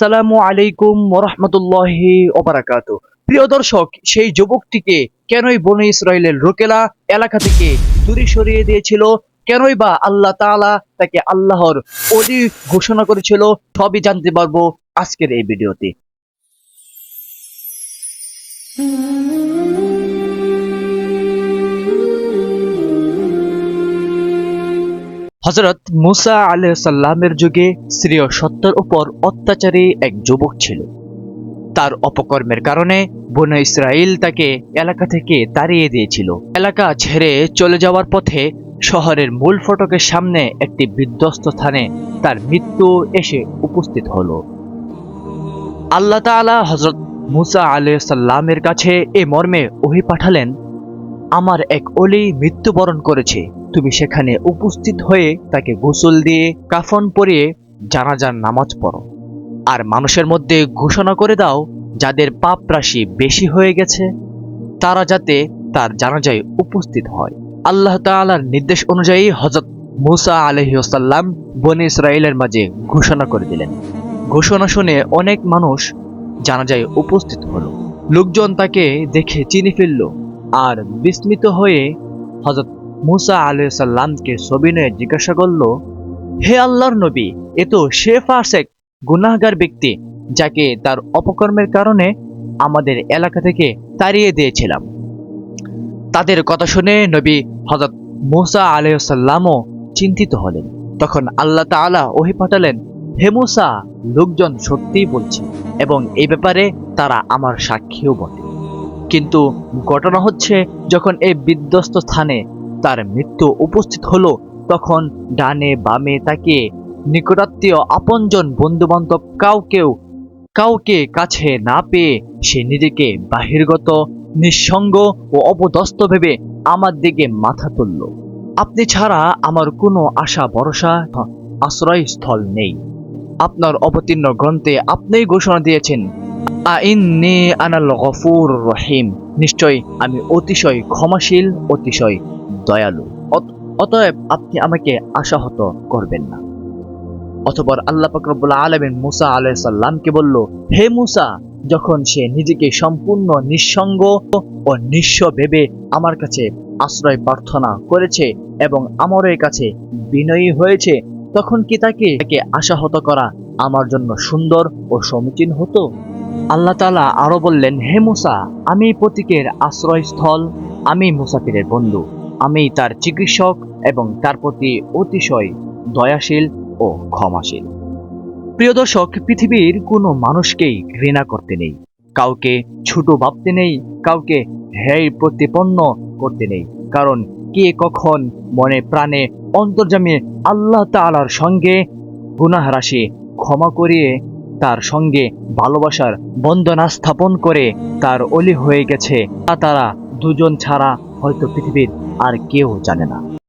আসসালামু আলাইকুম ওরহমতুল্লাহি ওবারাকাত। প্রিয় দর্শক, সেই যুবকটিকে কেনই বনে ইসরায়েলের রোকেলা এলাকা থেকে দূরে সরিয়ে দিয়েছিল? কেনই বা আল্লাহ তালা তাকে আল্লাহর অলি ঘোষণা করেছিল? সবই জানতে পারব আজকের এই ভিডিওতে। হজরত মুসা আলাইসাল্লামের যুগে শ্রীয় সত্যের উপর অত্যাচারী এক যুবক ছিল। তার অপকর্মের কারণে বন ইসরায়েল তাকে এলাকা থেকে তাড়িয়ে দিয়েছিল। এলাকা ছেড়ে চলে যাওয়ার পথে শহরের মূল ফটকের সামনে একটি বিধ্বস্ত স্থানে তার মৃত্যু এসে উপস্থিত হলো। আল্লাহ তাআলা হজরত মুসা আলাইসাল্লামের কাছে এ মর্মে ওহি পাঠালেন, আমার এক অলি মৃত্যুবরণ করেছে তুমি সেখানে উপস্থিত হয়ে তাকে গোসল দিয়ে কাফন পরিয়ে জানাজার নামাজ পড়ো। আর মানুষের মধ্যে ঘোষণা করে দাও, যাদের পাপ রাশি বেশি হয়ে গেছে, তারা যাতে তার জানাজায় উপস্থিত হয়। আল্লাহ তাআলার নির্দেশ অনুযায়ী হজরত মুসা আলহিউসাল্লাম বনি ইসরায়েলের মাঝে ঘোষণা করে দিলেন। ঘোষণা শুনে অনেক মানুষ জানাজায় উপস্থিত হলো। লোকজন তাকে দেখে চিনি ফেলল আর বিস্মিত হয়ে হজরত মুসা আলাইসাল্লামকে সবিনয়ে জিজ্ঞাসা করল, হে আল্লাহর নবী, এ তো সে ফাসেক গুনাহগার ব্যক্তি, যাকে তার অপকর্মের কারণে আমাদের এলাকা থেকে তাড়িয়ে দিয়েছিলাম। তাদের কথা শুনে নবী হজরত মুসা আলাইসাল্লামও চিন্তিত হলেন। তখন আল্লাহ তাআলা ওহি পাঠালেন, হে মুসা, লোকজন সত্যিই বলছে এবং এই ব্যাপারে তারা আমার সাক্ষীও বটে। কিন্তু ঘটনা হচ্ছে, যখন এই বিধ্বস্ত স্থানে তার মৃত্যু উপস্থিত হলো তখন ডানে বামে তাকে নিকটাত্মীয় আপনজন বন্ধু বান্ধব কাউকেও কাউকে কাছে না পেয়ে সে নিজেকে বাহিরগত, নিঃসঙ্গ ও অপদস্থ ভেবে আমার দিকে মাথা তুলল। আপনি ছাড়া আমার কোনো আশা, ভরসা, আশ্রয়স্থল নেই। আপনার অবতীর্ণ গ্রন্থে আপনিই ঘোষণা দিয়েছেন আনাল গফুর রহিম। নিশ্চয় আমি অতিশয় ক্ষমাশীল, অতিশয় দয়ালু। অতএব আপনি আমাকে আশাহত করবেন না। আল্লাহ পাকরবুল্লা আলমিন মুসা আলাইসাল্লামকে বলল, হে মুসা, যখন সে নিজেকে সম্পূর্ণ নিঃসঙ্গ ও নিঃস্ব ভেবে আমার কাছে আশ্রয় প্রার্থনা করেছে এবং আমারও কাছে বিনয়ী হয়েছে, তখন কি তাকে তাকে আশাহত করা আমার জন্য সুন্দর ও সমীচীন হতো? আল্লাহ তালা আরও বললেন, হে মুসা, আমি প্রতীকের আশ্রয়স্থল, আমি মুসাফিরের বন্ধু। আমি তার চিকিৎসক এবং তার প্রতি অতিশয় দয়াশীল ও ক্ষমাশীল। প্রিয় দর্শক, পৃথিবীর কোনো মানুষকেই ঘৃণা করতে নেই। কাউকে ছোট ভাবতে নেই, কাউকে হ্যায় প্রতিপন্ন করতে নেই। কারণ কে কখন মনে প্রাণে অন্তর্জামে আল্লাহ তাআলার সঙ্গে গুনাহ রাশি ক্ষমা করিয়ে তার সঙ্গে ভালোবাসার বন্দনা স্থাপন করে তার অলি হয়ে গেছে। তা তারা দুজন ছাড়া হয়তো পৃথিবীর আর কেউ জানে না।